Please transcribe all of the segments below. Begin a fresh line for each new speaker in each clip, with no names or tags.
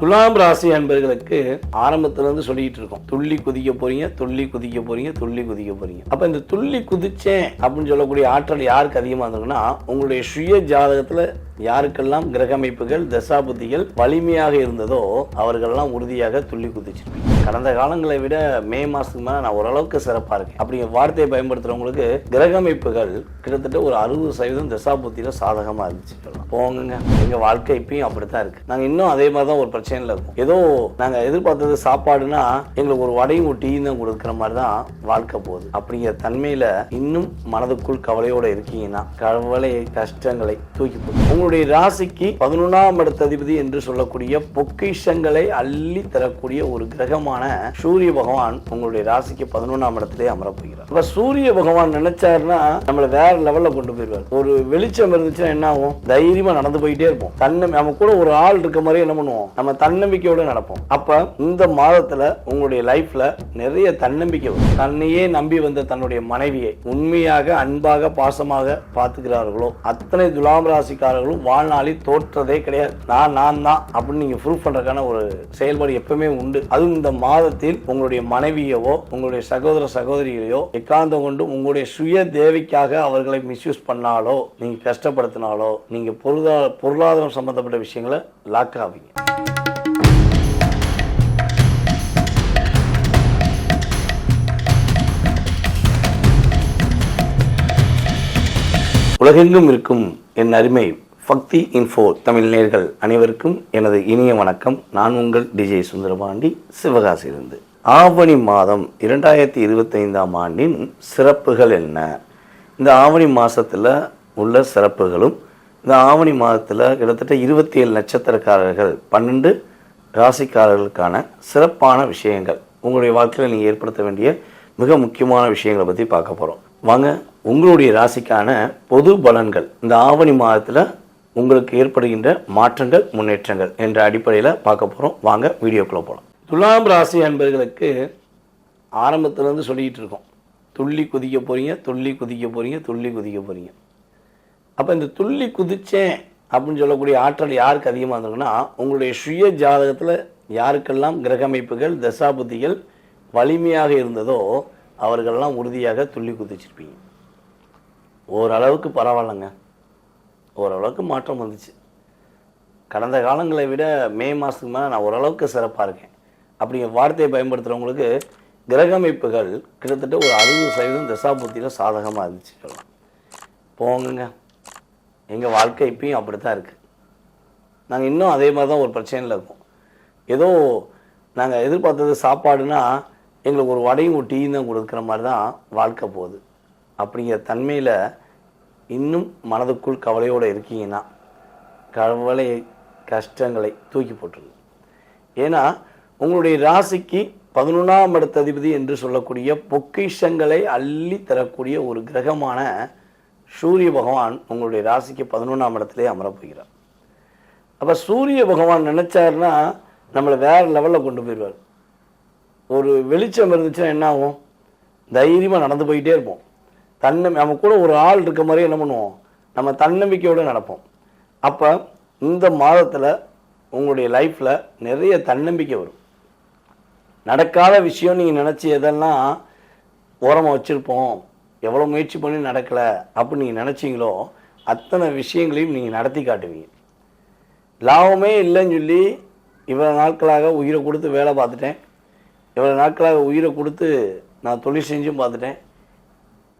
துலாம் ராசி அன்பர்களுக்கு ஆரம்பத்துல இருந்து சொல்லிட்டு இருக்கோம். துள்ளி குதிக்க போறீங்க துள்ளி குதிக்க போறீங்க துள்ளி குதிக்க போறீங்க. அப்ப இந்த துள்ளி குதிச்சேன் அப்படின்னு சொல்லக்கூடிய ஆற்றல் யாருக்கு அதிகமா இருந்ததுன்னா உங்களுடைய சுய ஜாதகத்துல யாருக்கெல்லாம் கிரக அமைப்புகள் தசாபுத்திகள் வலிமையாக இருந்ததோ அவர்கள்லாம் உறுதியாக துள்ளி குதிச்சிருப்பீங்க. கடந்த காலங்களை விட மே மாசத்துக்கு மேலே நான் ஓரளவுக்கு சிறப்பாக இருக்கேன். அப்படிங்கிற வார்த்தையை பயன்படுத்துறவங்களுக்கு கிரக அமைப்புகள் கிட்டத்தட்ட ஒரு அறுபது சதவீதம் தசாபுத்தியில் சாதகமாக இருந்துச்சு. போங்க எங்கள் வாழ்க்கை இப்பயும் அப்படித்தான் இருக்குது நாங்கள் இன்னும் அதே மாதிரி தான் ஒரு பிரச்சனையில் இருக்கும். ஏதோ நாங்கள் எதிர்பார்த்தது சாப்பாடுனா எங்களுக்கு ஒரு வடையும் ஒரு டீயும் தான் கொடுக்குற மாதிரி தான் வாழ்க்கை போகுது. அப்படிங்கிற தன்மையில் இன்னும் மனதுக்குள் கவலையோடு இருக்கீங்கன்னா கவலை கஷ்டங்களை தூக்கி போட்டு உங்களுடைய ராசிக்கு பதினொன்றாம் இடத்த அதிபதி என்று சொல்லக்கூடிய பொக்கிஷங்களை அள்ளி தரக்கூடிய ஒரு கிரகமான சூரிய பகவான் உங்களுடைய ராசிக்கு பதினொன்றாம் இடத்திலே அமரப்போகிறார். இப்ப சூரிய பகவான் நினைச்சாருன்னா நம்மளை வேற லெவல்ல கொண்டு போயிருவார் ஒரு வெளிச்சம் இருந்துச்சுன்னா என்ன ஆகும்? தைரியமா நடந்து போயிட்டே இருப்போம். தன்னம் நம்ம கூட ஒரு ஆள் இருக்க மாதிரி என்ன பண்ணுவோம்? நம்ம தன்னம்பிக்கையோட நடப்போம். அப்ப இந்த மாதத்துல உங்களுடைய லைஃப்ல நிறைய தன்னம்பிக்கை வரும். தன்னையே நம்பி வந்த தன்னுடைய மனைவியை உண்மையாக அன்பாக பாசமாக பார்த்துக்கிறார்களோ அத்தனை துலாம் ராசிக்காரர்களும் வாழ்நாளில் தோற்றதே கிடையாது. நான் நான் தான் அப்படின்னு நீங்க ப்ரூவ் பண்றதுக்கான ஒரு செயல்பாடு எப்பவுமே உண்டு. அதுவும் இந்த மாதத்தில் உங்களுடைய மனைவியவோ உங்களுடைய சகோதர சகோதரியையோ எக்காந்தம் கொண்டு உங்களுடைய சுய தேவைக்காக அவர்களை மிஸ்யூஸ் பண்ணாலோ நீங்க கஷ்டப்படுத்தினாலோ நீங்க பொருளா பொருளாதாரம் சம்பந்தப்பட்ட விஷயங்களை லாக் ஆவீங்க. உலகெங்கும் இருக்கும் என் அருமை பக்தி இன்ஃபோ தமிழ் நேர்கள் அனைவருக்கும் எனது இனிய வணக்கம். நான் உங்கள் டிஜே சுந்தரபாண்டி சிவகாசியிலிருந்து. ஆவணி மாதம் இரண்டாயிரத்தி இருபத்தைந்தாம் ஆண்டின் சிறப்புகள் என்ன? இந்த ஆவணி மாதத்தில் உள்ள சிறப்புகளும் இந்த ஆவணி மாதத்தில் கிட்டத்தட்ட இருபத்தி ஏழு நட்சத்திரக்காரர்கள் பன்னெண்டு ராசிக்காரர்களுக்கான சிறப்பான விஷயங்கள். உங்களுடைய வாழ்க்கையில் நீங்கள் ஏற்படுத்த வேண்டிய மிக முக்கியமான விஷயங்களை பற்றி பார்க்க போகிறோம் வாங்க உங்களுடைய ராசிக்கான பொது பலன்கள். இந்த ஆவணி மாதத்தில் உங்களுக்கு ஏற்படுகின்ற மாற்றங்கள் முன்னேற்றங்கள் என்ற அடிப்படையில் பார்க்க போகிறோம் வாங்க வீடியோக்குள்ளே போகலாம் துலாம் ராசி அன்பர்களுக்கு ஆரம்பத்துலேருந்து சொல்லிக்கிட்டு இருக்கோம். துள்ளி குதிக்க போகிறீங்க துள்ளி குதிக்க போகிறீங்க துள்ளி குதிக்க போகிறீங்க அப்போ இந்த துள்ளி குதித்தேன் அப்படின்னு சொல்லக்கூடிய ஆற்றல் யாருக்கு அதிகமாக இருந்ததுன்னா உங்களுடைய சுய ஜாதகத்தில் யாருக்கெல்லாம் கிரக அமைப்புகள் தசாபுத்திகள் வலிமையாக இருந்ததோ அவர்களெல்லாம் உறுதியாக துள்ளி குதிச்சிருப்பீங்க. ஓரளவுக்கு பரவாயில்லைங்க. ஓரளவுக்கு மாற்றம் வந்துச்சு. கடந்த காலங்களை விட மே மாதத்துக்கு மேலே நான் ஓரளவுக்கு சிறப்பாக இருக்கேன். அப்படிங்கிற வார்த்தையை பயன்படுத்துகிறவங்களுக்கு கிரகமைப்புகள் கிட்டத்தட்ட ஒரு அறுபது சதவீதம் தசாபுத்தியில் சாதகமாக இருந்துச்சு சொல்லலாம். போங்குங்க. எங்கள் வாழ்க்கை இப்பயும் அப்படி தான் இருக்குது நாங்கள் இன்னும் அதே மாதிரி தான் ஒரு பிரச்சனையில் இருக்கோம். ஏதோ நாங்கள் எதிர்பார்த்தது சாப்பாடுனா எங்களுக்கு ஒரு வடையும் ஒரு டீயும் தான் கொடுக்குற மாதிரி தான் வாழ்க்கை போகுது. அப்படிங்கிற தன்மையில் இன்னும் மனதுக்குள் கவலையோடு இருக்கீங்கன்னா கவலை கஷ்டங்களை தூக்கி போட்டுருங்க. ஏன்னா உங்களுடைய ராசிக்கு பதினொன்றாம் இடத்த அதிபதி என்று சொல்லக்கூடிய பொக்கிஷங்களை அள்ளி தரக்கூடிய ஒரு கிரகமான சூரிய பகவான் உங்களுடைய ராசிக்கு பதினொன்றாம் இடத்துலே அமரப்போகிறார். அப்போ சூரிய பகவான் நினச்சாருன்னா நம்மளை வேறு லெவலில் கொண்டு போயிடுவார். ஒரு வெளிச்சம் இருந்துச்சுன்னா என்ன ஆகும்? தைரியமாக நடந்து போயிட்டே இருப்போம். தன்னை நம்ம கூட ஒரு ஆள் இருக்க மாதிரி என்ன பண்ணுவோம்? நம்ம தன்னம்பிக்கையோடு நடப்போம். அப்போ இந்த மாதத்தில் உங்களுடைய லைஃப்பில் நிறைய தன்னம்பிக்கை வரும். நடக்காத விஷயம் நீங்கள் நினச்சி எதெல்லாம் ஓரமாக வச்சுருப்போம்? எவ்வளோ முயற்சி பண்ணி நடக்கலை அப்படின்னு நீங்கள் நினச்சிங்களோ அத்தனை விஷயங்களையும் நீங்கள் நடத்தி காட்டுவீங்க. லாபமே இல்லைன்னு சொல்லி இவ்வளோ நாட்களாக உயிரை கொடுத்து வேலை பார்த்துட்டேன். இவ்வளோ நாட்களாக உயிரை கொடுத்து நான் தொழில் செஞ்சும் பார்த்துட்டேன்.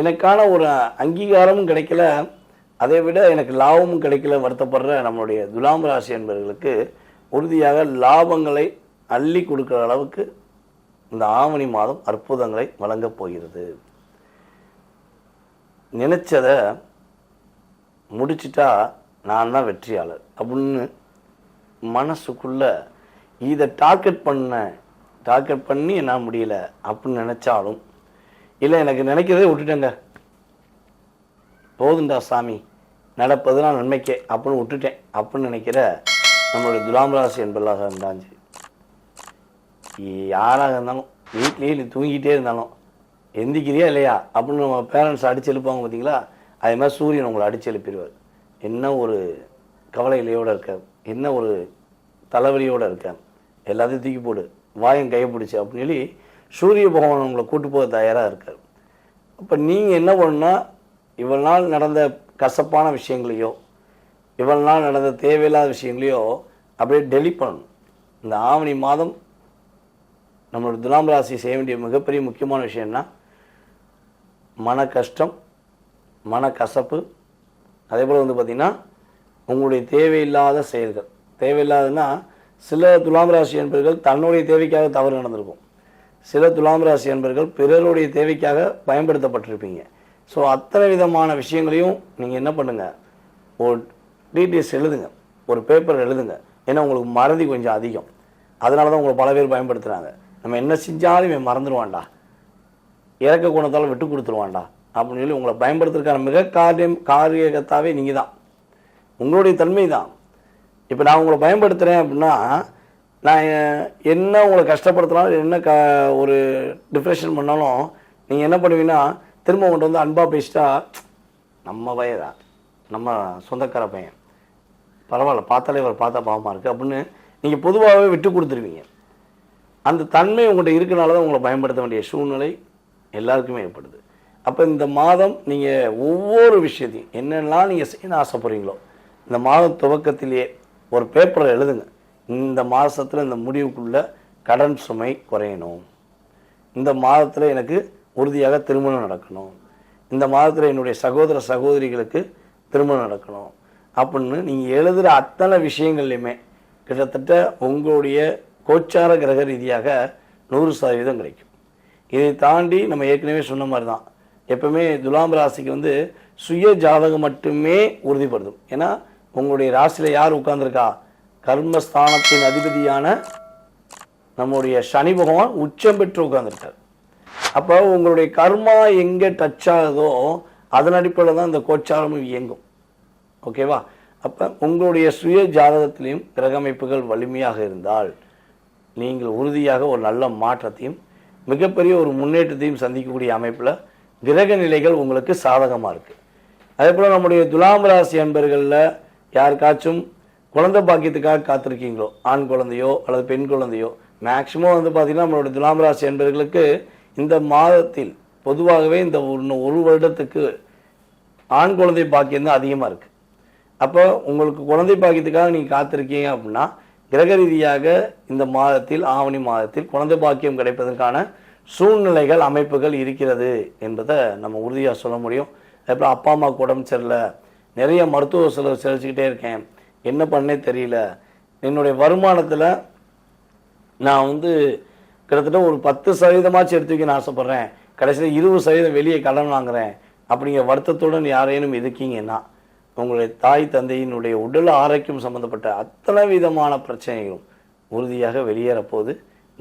எனக்கான ஒரு அங்கீகாரமும் கிடைக்கல. அதை விட எனக்கு லாபமும் கிடைக்கல வருத்தப்படுற நம்மளுடைய துலாம் ராசி என்பவர்களுக்கு உறுதியாக லாபங்களை அள்ளி கொடுக்குற அளவுக்கு இந்த ஆவணி மாதம் அற்புதங்களை வழங்கப் போகிறது. நினச்சதை முடிச்சிட்டா நான் தான் வெற்றியாளர் அப்படின்னு மனசுக்குள்ளே இதை டார்கெட் பண்ண டார்கெட் பண்ணி என்னால் முடியல அப்படின்னு நினச்சாலும் இல்லை எனக்கு நினைக்கிறதே விட்டுட்டேங்க. போதுண்டா சாமி. நடப்பதுலாம் நன்மைக்கே அப்படின்னு விட்டுட்டேன். அப்படின்னு நினைக்கிற நம்மளுடைய துலாம் ராசி என்பதாக இருந்தாச்சு யாராக இருந்தாலும் வீட்லேயே நீ தூங்கிட்டே இருந்தாலும் எந்திக்கிறியா இல்லையா? அப்படின்னு நம்ம பேரண்ட்ஸ் அடிச்சு எழுப்பாங்க பார்த்தீங்களா அதே மாதிரி சூரியன் உங்களை அடிச்சு எழுப்பிடுவார். என்ன ஒரு கவலையிலையோடு இருக்க என்ன ஒரு தலைவலியோடு இருக்க எல்லாத்தையும் தூக்கி போடு. வாயம் கையை பிடிச்சி அப்படின்னு சொல்லி சூரிய பகவான் உங்களை கூட்டு போக தயாராக இருக்கார். அப்போ நீங்கள் என்ன பண்ணுன்னா இவ்வளவு நாள் நடந்த கசப்பான விஷயங்களையோ இவ்வளவு நாள் நடந்த தேவையில்லாத விஷயங்களையோ அப்படியே டெலிட் பண்ணணும். இந்த ஆவணி மாதம் நம்மளோட துலாம் ராசி செய்ய வேண்டிய மிகப்பெரிய முக்கியமான விஷயம்னா மன கஷ்டம் மன கசப்பு. அதே போல் வந்து பார்த்திங்கன்னா உங்களுடைய தேவையில்லாத செயல்கள். தேவையில்லாததுன்னா சில துலாம் ராசி என்பர்கள் தன்னுடைய தேவைக்காக தவறு நடந்திருக்கும். சில துலாம் ராசி என்பர்கள் பிறருடைய தேவைக்காக பயன்படுத்தப்பட்டிருப்பீங்க. ஸோ அத்தனை விதமான விஷயங்களையும் நீங்கள் என்ன பண்ணுங்கள் ஒரு டீட்டெயில்ஸ் எழுதுங்க. ஒரு பேப்பர் எழுதுங்க. ஏன்னா உங்களுக்கு மறதி கொஞ்சம் அதிகம். அதனால தான் உங்களை பல பேர் பயன்படுத்துகிறாங்க நம்ம என்ன செஞ்சாலும் இவன் மறந்துடுவான்டா இறக்க குணத்தால் விட்டு கொடுத்துருவான்டா. அப்படின்னு சொல்லி உங்களை பயன்படுத்துறதுக்கான மிக காரியம் காரியகத்தாவே நீங்கள் தான் உங்களுடைய தன்மை தான் இப்போ நான் உங்களை பயன்படுத்துகிறேன் அப்படின்னா நான் என்ன உங்களை கஷ்டப்படுத்தினாலும் என்ன க ஒரு டிப்ரெஷன் பண்ணாலும் நீங்கள் என்ன பண்ணுவீங்கன்னா திரும்ப உங்கள்கிட்ட வந்து அன்பாக பேசிட்டா நம்ம வயதா நம்ம சொந்தக்கார பையன். பரவாயில்ல பார்த்தாலே இவர் பார்த்தா பாவமாக இருக்குது அப்படின்னு நீங்கள் பொதுவாகவே விட்டு கொடுத்துருவீங்க. அந்த தன்மை உங்கள்கிட்ட இருக்கனால தான் உங்களை பயன்படுத்த வேண்டிய சூழ்நிலை எல்லாருக்குமே ஏற்படுது. அப்போ இந்த மாதம் நீங்கள் ஒவ்வொரு விஷயத்தையும் என்னெல்லாம் நீங்கள் செய்யணும்னு ஆசைப்படுறீங்களோ இந்த மாதம் துவக்கத்திலேயே ஒரு பேப்பரை எழுதுங்க. இந்த மாதத்தில் இந்த முடிவுக்குள்ள கடன் சுமை குறையணும். இந்த மாதத்தில் எனக்கு உறுதியாக திருமணம் நடக்கணும். இந்த மாதத்தில் என்னுடைய சகோதர சகோதரிகளுக்கு திருமணம் நடக்கணும். அப்படின்னு நீங்கள் எழுதுகிற அத்தனை விஷயங்கள்லையுமே கிட்டத்தட்ட உங்களுடைய கோச்சார கிரக ரீதியாக நூறு சதவீதம் கிடைக்கும். இதை தாண்டி நம்ம ஏற்கனவே சொன்ன மாதிரி தான் எப்பவுமே துலாம் ராசிக்கு வந்து சுய ஜாதகம் மட்டுமே உறுதிப்படுத்தும். ஏன்னா உங்களுடைய ராசியில் யார் உட்காந்துருக்கா கர்மஸ்தானத்தின் அதிபதியான நம்முடைய சனி பகவான் உச்சம் பெற்று உட்கார்ந்துருக்கார் அப்போ உங்களுடைய கர்மா எங்கே டச் ஆகுதோ அதன் அடிப்படையில் தான் இந்த கோச்சாரமும் இயங்கும். ஓகேவா அப்போ உங்களுடைய சுய ஜாதகத்திலையும் கிரக அமைப்புகள் வலிமையாக இருந்தால் நீங்கள் உறுதியாக ஒரு நல்ல மாற்றத்தையும் மிகப்பெரிய ஒரு முன்னேற்றத்தையும் சந்திக்கக்கூடிய அமைப்பில் கிரக நிலைகள் உங்களுக்கு சாதகமாக இருக்குது அதே போல் நம்முடைய துலாம் ராசி அன்பர்களில் யாருக்காச்சும் குழந்தை பாக்கியத்துக்காக காத்திருக்கீங்களோ? ஆண் குழந்தையோ அல்லது பெண் குழந்தையோ? மேக்சிமம் வந்து பார்த்தீங்கன்னா நம்மளுடைய துலாம் ராசி இந்த மாதத்தில் பொதுவாகவே இந்த ஒரு ஒரு வருடத்துக்கு ஆண் குழந்தை பாக்கியம் தான் அதிகமாக இருக்குது அப்போ உங்களுக்கு குழந்தை பாக்கியத்துக்காக நீங்கள் காத்திருக்கீங்க அப்படின்னா கிரக ரீதியாக இந்த மாதத்தில் ஆவணி மாதத்தில் குழந்தை பாக்கியம் கிடைப்பதற்கான சூழ்நிலைகள் அமைப்புகள் இருக்கிறது என்பதை நம்ம உறுதியாக சொல்ல முடியும். அதுக்கப்புறம் அப்பா அம்மாவுக்கு உடம்பு சரியில்லை. நிறைய மருத்துவ செலவு செலுத்திக்கிட்டே இருக்கேன். என்ன பண்ணே தெரியல. என்னுடைய வருமானத்தில் நான் வந்து கிட்டத்தட்ட ஒரு பத்து சதவீதமாச்சு எடுத்து வைக்கணும்னு ஆசைப்பட்றேன். கடைசியில் இருபது சதவீதம் வெளியே கடன் வாங்குறேன். அப்படிங்கிற வருத்தத்துடன் யாரேனும் இருக்கீங்கன்னா உங்களுடைய தாய் தந்தையினுடைய உடல் ஆரோக்கியம் சம்மந்தப்பட்ட அத்தனை விதமான பிரச்சனைகளும் உறுதியாக வெளியேறப்போது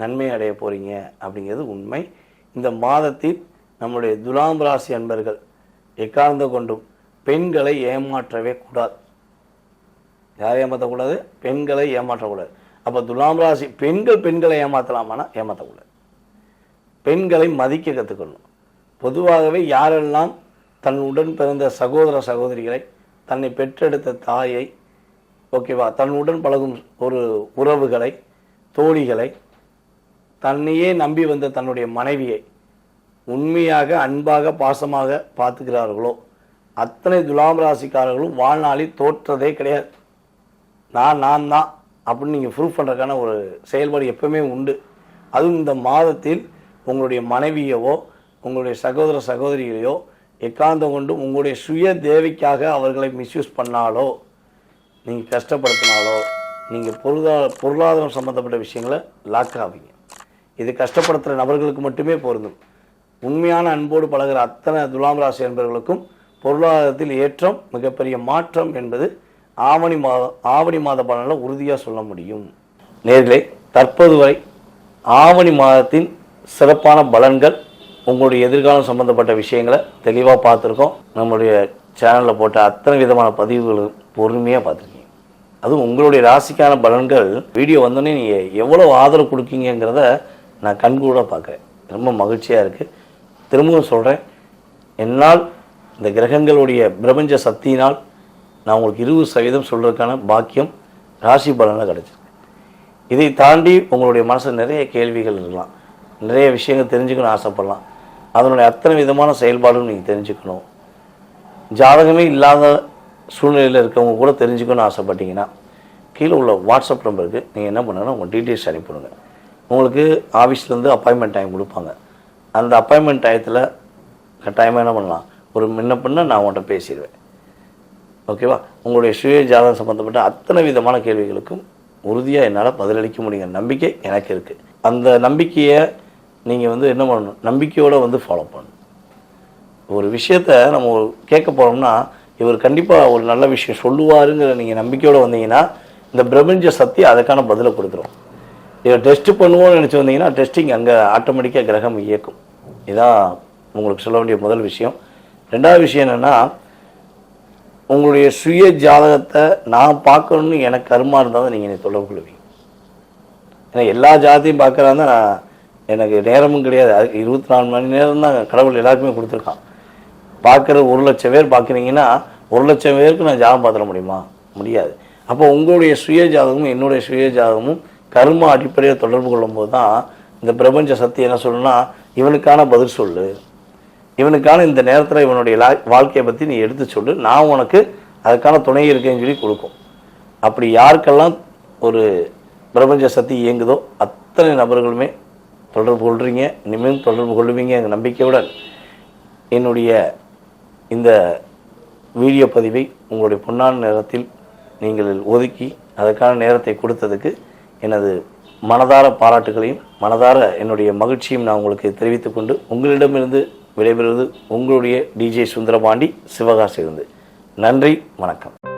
நன்மை அடைய போகிறீங்க அப்படிங்கிறது உண்மை. இந்த மாதத்தில் நம்முடைய துலாம் ராசி அன்பர்கள் எக்கார்ந்து கொண்டும் பெண்களை ஏமாற்றவே கூடாது. யாரை ஏமாற்றக்கூடாது பெண்களை ஏமாற்றக்கூடாது. அப்போ துலாம் ராசி பெண்கள் பெண்களை ஏமாற்றலாமானா ஏமாற்றக்கூடாது பெண்களை மதிக்க கற்றுக்கணும் பொதுவாகவே யாரெல்லாம் தன் உடன் பிறந்த சகோதர சகோதரிகளை தன்னை பெற்றெடுத்த தாயை ஓகேவா தன்னுடன் பழகும் ஒரு உறவுகளை தோழிகளை தன்னையே நம்பி வந்த தன்னுடைய மனைவியை உண்மையாக அன்பாக பாசமாக பார்த்துக்கிறார்களோ அத்தனை துலாம் ராசிக்காரர்களும் வாழ்நாளில் தோற்றதே கிடையாது. நான் நான் தான் அப்படின்னு நீங்கள் ப்ரூவ் பண்ணுறதுக்கான ஒரு செயல்பாடு எப்பவுமே உண்டு. அதுவும் இந்த மாதத்தில் உங்களுடைய மனைவியவோ உங்களுடைய சகோதர சகோதரிகளையோ எக்காந்தம் கொண்டு உங்களுடைய சுய தேவைக்காக அவர்களை மிஸ்யூஸ் பண்ணாலோ நீங்கள் கஷ்டப்படுத்தினாலோ நீங்கள் பொருளா பொருளாதாரம் சம்மந்தப்பட்ட விஷயங்களை லாக் ஆவீங்க. இது கஷ்டப்படுத்துகிற நபர்களுக்கு மட்டுமே பொருந்தும். உண்மையான அன்போடு பழகுற அத்தனை துலாம் ராசி என்பவர்களுக்கும் பொருளாதாரத்தில் ஏற்றம் மிகப்பெரிய மாற்றம் என்பது ஆவணி மாதம் ஆவணி மாத பலனில் உறுதியாக சொல்ல முடியும். நேர்களை தற்போது வரை ஆவணி மாதத்தின் சிறப்பான பலன்கள் உங்களுடைய எதிர்காலம் சம்பந்தப்பட்ட விஷயங்களை தெளிவாக பார்த்துருக்கோம். நம்மளுடைய சேனலில் போட்ட அத்தனை விதமான பதிவுகளும் பொறுமையாக பார்த்துருக்கீங்க. அதுவும் உங்களுடைய ராசிக்கான பலன்கள் வீடியோ வந்தோடனே நீங்கள் எவ்வளோ ஆதரவு கொடுக்கீங்கிறத நான் கண்கூட பார்க்குறேன். ரொம்ப மகிழ்ச்சியாக இருக்குது திரும்பவும் சொல்கிறேன் என்னால் இந்த கிரகங்களுடைய பிரபஞ்ச சக்தியினால் நான் உங்களுக்கு இருபது சதவீதம் சொல்கிறதுக்கான பாக்கியம் ராசி பலனில் கிடச்சிருக்கு. இதை தாண்டி உங்களுடைய மனசில் நிறைய கேள்விகள் இருக்கலாம். நிறைய விஷயங்கள் தெரிஞ்சுக்கணும்னு ஆசைப்படலாம். அதனுடைய அத்தனை விதமான செயல்பாடும் நீங்கள் தெரிஞ்சுக்கணும். ஜாதகமே இல்லாத சூழ்நிலையில் இருக்கவங்க கூட தெரிஞ்சுக்கணும்னு ஆசைப்பட்டீங்கன்னா கீழே உள்ள வாட்ஸ்அப் நம்பருக்கு நீங்கள் என்ன பண்ணுங்கன்னா உங்கள் டீட்டெயில்ஸ் அனுப்பிவிடுங்க உங்களுக்கு ஆஃபீஸ்லேருந்து அப்பாயின்மெண்ட் டைம் கொடுப்பாங்க. அந்த அப்பாயின்மெண்ட் டயத்தில் கட்டாயமாக என்ன பண்ணலாம்? ஒரு முன்ன பின்ன நான் உங்கள்கிட்ட பேசிடுவேன். ஓகேவா? உங்களுடைய சுய ஜாதகம் சம்மந்தப்பட்ட அத்தனை விதமான கேள்விகளுக்கும் உறுதியாக என்னால் பதிலளிக்க முடியுங்க நம்பிக்கை எனக்கு இருக்குது அந்த நம்பிக்கையை நீங்கள் வந்து என்ன பண்ணணும்? நம்பிக்கையோடு வந்து ஃபாலோ பண்ணணும். ஒரு விஷயத்த நம்ம கேட்க போகிறோம்னா இவர் கண்டிப்பாக ஒரு நல்ல விஷயம் சொல்லுவாருங்கிற நீங்கள் நம்பிக்கையோடு வந்தீங்கன்னா இந்த பிரபஞ்ச சக்தி அதுக்கான பதிலை கொடுத்துரும். இதை டெஸ்ட் பண்ணுவோம்னு நினச்சி வந்தீங்கன்னா டெஸ்டிங் அங்கே ஆட்டோமேட்டிக்காக கிரகம் இயக்கும். இதான் உங்களுக்கு சொல்ல வேண்டிய முதல் விஷயம். ரெண்டாவது விஷயம் என்னென்னா உங்களுடைய சுய ஜாதகத்தை நான் பார்க்கணுன்னு எனக்கு கருமா இருந்தால் தான் நீங்கள் என்னை தொடர்பு கொள்வீங்க. ஏன்னா எல்லா ஜாதியும் பார்க்குறாங்க நான் எனக்கு நேரமும் கிடையாது. அதுக்கு இருபத்தி நாலு மணி நேரம் தான் கடவுள் எல்லாருக்குமே கொடுத்துருக்கான். பார்க்குற ஒரு லட்சம் பேர் பார்க்குறீங்கன்னா ஒரு லட்சம் பேருக்கு நான் ஜாதகம் பார்த்துட முடியுமா? முடியாது. அப்போ உங்களுடைய சுய ஜாதகமும் என்னுடைய சுய ஜாதகமும் கர்ம அடிப்படையில் தொடர்பு கொள்ளும்போது தான் இந்த பிரபஞ்ச சக்தி என்ன சொல்லுன்னா இவனுக்கான பதில் சொல்லு. இவனுக்கான இந்த நேரத்தில் இவனுடைய லா- வாழ்க்கையை பற்றி நீ எடுத்து சொல்லு. நான் உனக்கு அதுக்கான துணை இருக்கேன்னு சொல்லி கொடுக்கும். அப்படி யாருக்கெல்லாம் ஒரு பிரபஞ்ச சக்தி இயங்குதோ அத்தனை நபர்களுமே தொடர்பு கொள்றீங்க. இனிமேல் தொடர்பு கொள்வீங்க எங்கள் நம்பிக்கையுடன் என்னுடைய இந்த வீடியோ பதிவை உங்களுடைய பொன்னான நேரத்தில் நீங்கள் ஒதுக்கி அதற்கான நேரத்தை கொடுத்ததுக்கு எனது மனதார பாராட்டுகளையும் மனதார என்னுடைய மகிழ்ச்சியும் நான் உங்களுக்கு தெரிவித்துக்கொண்டு உங்களிடமிருந்து விடைபெறுவது உங்களுடைய டிஜே சுந்தரபாண்டி சிவகாசியிலிருந்து. நன்றி வணக்கம்.